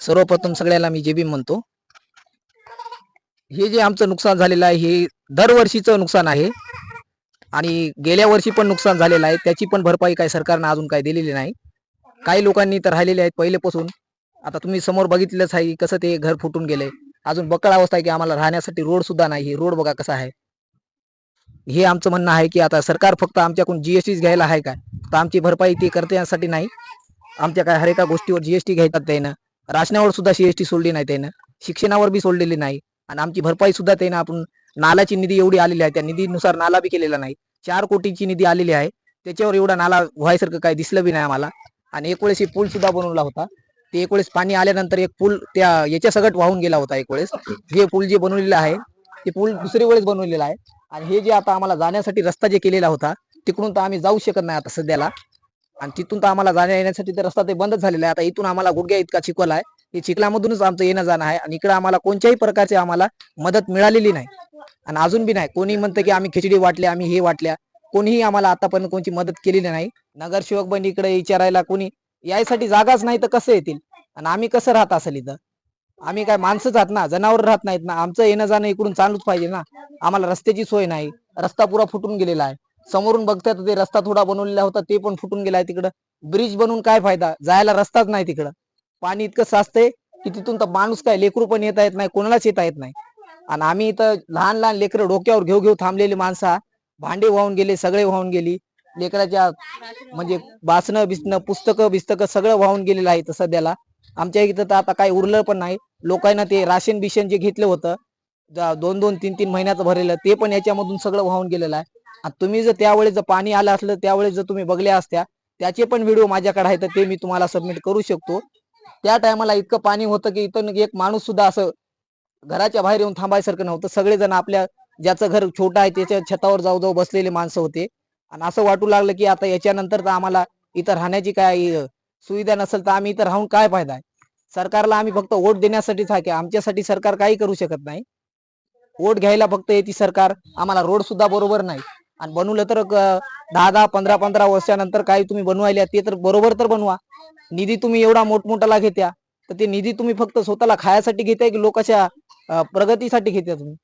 सर्वप्रथम सगळ्याला मी जेबी म्हणतो. हे जे आमचं नुकसान झालेलं आहे हे दरवर्षीचं नुकसान आहे. आणि गेल्या वर्षी पण नुकसान झालेलं आहे. त्याची पण भरपाई काय सरकारनं अजून काय दिलेली नाही. काही लोकांनी तर राहिलेले आहेत पहिलेपासून. आता तुम्ही समोर बघितलंच आहे कसं ते घर फुटून गेले. अजून बक्कळ अवस्था आहे की आम्हाला राहण्यासाठी रोड सुद्धा नाही. रोड बघा कसा आहे. हे आमचं म्हणणं आहे की आता सरकार फक्त आमच्याकडून जीएसटीच घ्यायला आहे काय तर आमची भरपाई ती करते यासाठी नाही. आमच्या काय हर एका गोष्टीवर जीएसटी घ्यायतात त्यानं. राशनावर सुद्धा सीएसटी सोडली नाही त्यानं. शिक्षणावर बी सोडलेली नाही. आणि आमची भरपाई सुद्धा त्यानं आपण नालाची निधी एवढी आलेली आहे. त्या निधीनुसार नाला बी केलेला नाही. चार कोटीची निधी आलेली आहे. त्याच्यावर एवढा नाला व्हायसारखं काही दिसलं बी नाही आम्हाला. आणि एक वेळेस पूल सुद्धा बनवला होता. ते एक वेळेस पाणी आल्यानंतर एक पूल त्या याच्या सगट वाहून गेला होता एक वेळेस. हे पूल जे बनवलेलं आहे ते पूल दुसरी वेळेस बनवलेला आहे. आणि हे जे आता आम्हाला जाण्यासाठी रस्ता जे केलेला होता तिकडून तर आम्ही जाऊ शकत नाही आता सध्याला. आणि तिथून तर आम्हाला जाण्या येण्यासाठी तर रस्ता ते बंदच झालेला आहे. आता इथून आम्हाला गुडघ्या इतका चिखल आहे. हे चिखलामधूनच आमचं येणं जाणं आहे आणि इकडे आम्हाला कोणत्याही प्रकारची आम्हाला मदत मिळालेली नाही. आणि अजून बी नाही. कोणी म्हणतं की आम्ही खिचडी वाटल्या आम्ही हे वाटल्या. कोणीही आम्हाला आतापर्यंत कोणची मदत केलेली नाही. नगरसेवक पण इकडे विचारायला कोणी यायसाठी जागाच नाही तर कसं येतील? आणि आम्ही कसं राहत असेल इथं? आम्ही काय माणसंच आहात ना जनावर राहत नाहीत ना. आमचं येणं जाणं इकडून चालूच पाहिजे ना. आम्हाला रस्त्याची सोय नाही. रस्ता पुरा फुटून गेलेला आहे. समोरून बघतात ते रस्ता थोडा बनवलेला होता ते पण फुटून गेलाय तिकडं. ब्रिज बनवून काय फायदा? जायला रस्ताच नाही तिकडं. पाणी इतकं साचतंय की तिथून तर माणूस काय लेकरू पण येता येत नाही कोणालाच येता येत नाही. आणि आम्ही इथं लहान लहान लेकरं डोक्यावर घेऊ घेऊ थांबलेली माणसा भांडे वाहून गेले सगळे वाहून गेली. लेकराच्या म्हणजे वाचणं बिसणं पुस्तकं बिस्तकं सगळं वाहून गेलेलं आहे इथं सध्याला. आमच्या इथं तर आता काही उरलं पण नाही. लोकांना ते राशन बिशन जे घेतलं होतं दोन दोन तीन तीन महिन्याचं भरलेलं ते पण याच्यामधून सगळं वाहून गेलेलं आहे. तुम्ही जर त्यावेळेस जर पाणी आलं असलं त्यावेळेस जर तुम्ही बघल्या असत्या त्याचे पण व्हिडिओ माझ्याकडे आहे तर ते मी तुम्हाला सबमिट करू शकतो. त्या टायमाला इतकं पाणी होतं की इथं एक माणूस सुद्धा असं घराच्या बाहेर येऊन थांबायसारखं नव्हतं. सगळेजण आपल्या ज्याचं घर छोटं आहे त्याच्या छतावर जाऊ जाऊ बसलेले माणसं होते. आणि असं वाटू लागलं की आता याच्यानंतर तर आम्हाला इथं राहण्याची काय सुविधा नसेल तर आम्ही इथं राहून काय फायदा आहे? सरकारला आम्ही फक्त वोट देण्यासाठीच आहे की आमच्यासाठी सरकार काही करू शकत नाही. वोट घ्यायला फक्त येते सरकार आम्हाला रोड सुद्धा बरोबर नाही. आणि बनवलं तर दहा दहा पंधरा पंधरा वर्षानंतर काही तुम्ही बनवायला ते तर बरोबर तर बनवा. निधी तुम्ही एवढा मोठमोठाला घेत्या तर ते निधी तुम्ही फक्त स्वतःला खायासाठी घेताय की लोकांच्या प्रगतीसाठी घेत्या तुम्ही?